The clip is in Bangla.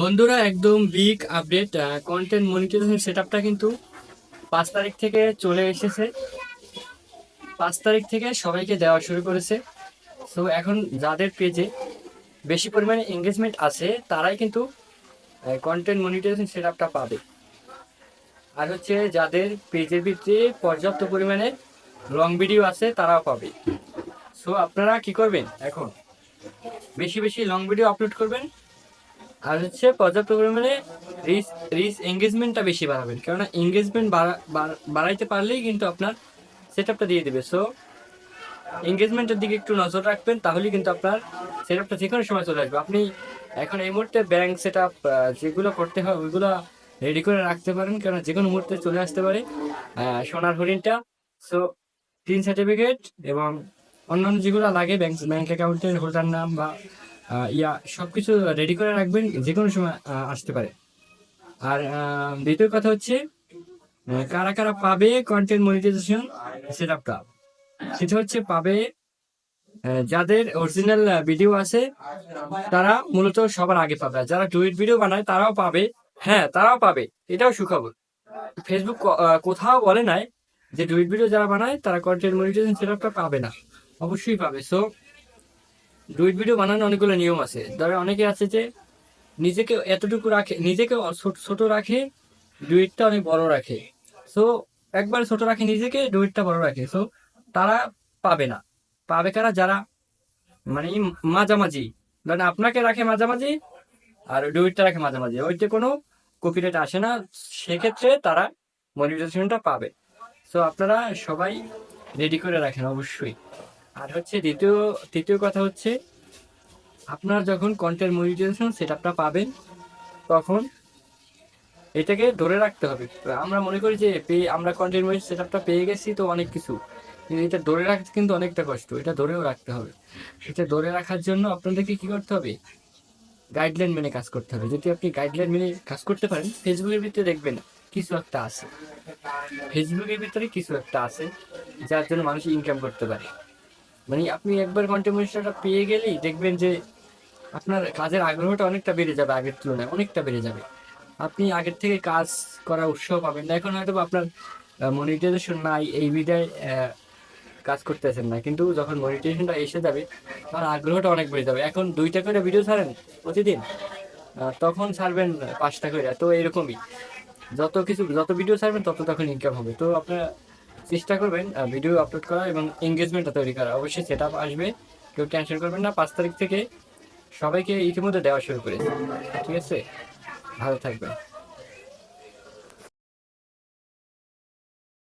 বন্ধুরা, একদম বিগ আপডেট কন্টেন্ট মনিটাইজেশন সেটআপটা কিন্তু পাঁচ তারিখ থেকে চলে এসেছে। পাঁচ তারিখ থেকে সবাইকে দেওয়া শুরু করেছে। সো এখন যাদের পেজে বেশি পরিমাণে এঙ্গেজমেন্ট আছে, তারাই কিন্তু কন্টেন্ট মনিটাইজেশন সেটআপটা পাবে। আর হচ্ছে যাদের পেজের ভিতরে পর্যাপ্ত পরিমাণে লং ভিডিও আছে, তারাও পাবে। সো আপনারা কি করবেন এখন? বেশি বেশি লং ভিডিও আপলোড করবেন। আর হচ্ছে পর্যাপ্ত পরিমাণে রিচ রিচ এঙ্গেজমেন্টটা বেশি বাড়াবেন। কেননা এঙ্গেজমেন্ট বাড়াইতে পারলেই কিন্তু আপনার সেট আপটা দিয়ে দেবে। সো এঙ্গেজমেন্টের দিকে একটু নজর রাখবেন, তাহলেই কিন্তু আপনার সেট আপটা যে কোনো সময় চলে আসবে। আপনি এখন এই মুহূর্তে ব্যাংক সেট আপ যেগুলো করতে হয়, ওইগুলো রেডি করে রাখতে পারেন। কেন যে কোনো মুহূর্তে চলে আসতে পারে সোনার হরিণটা। সো তিন সার্টিফিকেট এবং অন্যান্য যেগুলো লাগে ব্যাংক ব্যাংক অ্যাকাউন্টের হোল্ডার নাম বা ইয়া, সবকিছু রেডি করে রাখবেন যে কোনো সময় আসতে পারে। আর দ্বিতীয় কথা হচ্ছে কারা কারা পাবে কন্টেন্ট মনিটাইজেশন সেট আপটা সেটা হচ্ছে পাবে যাদের অরিজিনাল ভিডিও আছে, তারা মূলত সবার আগে পাবে। যারা টুইট ভিডিও বানায়, তারাও পাবে। হ্যাঁ তারাও পাবে। এটাও সুখবর। ফেসবুক কোথাও বলে নাই যে টুইট ভিডিও যারা বানায়, তারা কন্টেন্ট মনিটাইজেশন সেট আপটা পাবে না। অবশ্যই পাবে। সো ডুইট ভিডিও বানানোর অনেকগুলো নিয়ম আছে। ধরে অনেকে আছে যে, নিজেকে এতটুকু রাখে, নিজেকে ছোট রাখে ডুইটটা অনেক বড় রাখে। সো একবার ছোট রাখে নিজেকে ডুইটটা বড় রাখে। সো তারা পাবে না। পাবে কারা? যারা মানে মাঝামাঝি। মানে আপনাকে রাখে মাঝামাঝি, আর ডুইটটা রাখে মাঝামাঝি। ওইটা কোনো কপিরাইট আসে না। সেক্ষেত্রে তারা মনিটাইজেশনটা পাবে। সো আপনারা সবাই রেডি করে রাখেন অবশ্যই। আর হচ্ছে দ্বিতীয় তৃতীয় কথা হচ্ছে, আপনার যখন কন্টেন্ট মনিটাইজেশন সেটআপটা পাবেন, তখন এটাকে ধরে রাখতে হবে। আমরা মনে করি যে পেয়ে আমরা কন্টেন্ট মনিটাইজেশন সেটআপটা পেয়ে গেছি তো অনেক কিছু। কিন্তু এটা ধরে রাখতে কিন্তু অনেকটা কষ্ট, এটা ধরেও রাখতে হবে। এটা ধরে রাখার জন্য আপনাদেরকে কি করতে হবে? গাইডলাইন মেনে কাজ করতে হবে। যদি আপনি গাইডলাইন মেনে কাজ করতে পারেন, ফেসবুকের ভিতরে দেখবেন কিছু একটা আছে। ফেসবুকের ভিতরে কিছু একটা আছে, যার জন্য মানুষ ইনকাম করতে পারে। মানে আপনি একবার কন্টেন্ট পেয়ে গেলেই দেখবেন যে আপনার কাজের আগ্রহটা অনেকটা বেড়ে যাবে আগের তুলনায়, অনেকটা বেড়ে যাবে। আপনি আগের থেকে কাজ করার উৎসাহ পাবেন না। এখন হয়তো আপনার মনিটাইজেশন নাই, এই বিদায় কাজ করতেছেন না। কিন্তু যখন মনিটাইজেশনটা এসে যাবে তখন আগ্রহটা অনেক বেড়ে যাবে। এখন দুইটা করে ভিডিও ছাড়েন প্রতিদিন তখন ছাড়বেন পাঁচটা করে। তো এরকমই। যত কিছু, যত ভিডিও ছাড়বেন, তত তখন ইনকাম হবে। তো আপনারা চেষ্টা করবেন ভিডিও আপলোড করা এবং এঙ্গেজমেন্টটা তৈরি করা। অবশ্যই সেট আসবে, কেউ ক্যান্সেল করবেন না। পাঁচ তারিখ থেকে সবাইকে ইতিমধ্যে দেওয়া শুরু করেছে। ঠিক আছে? ভালো থাকবেন।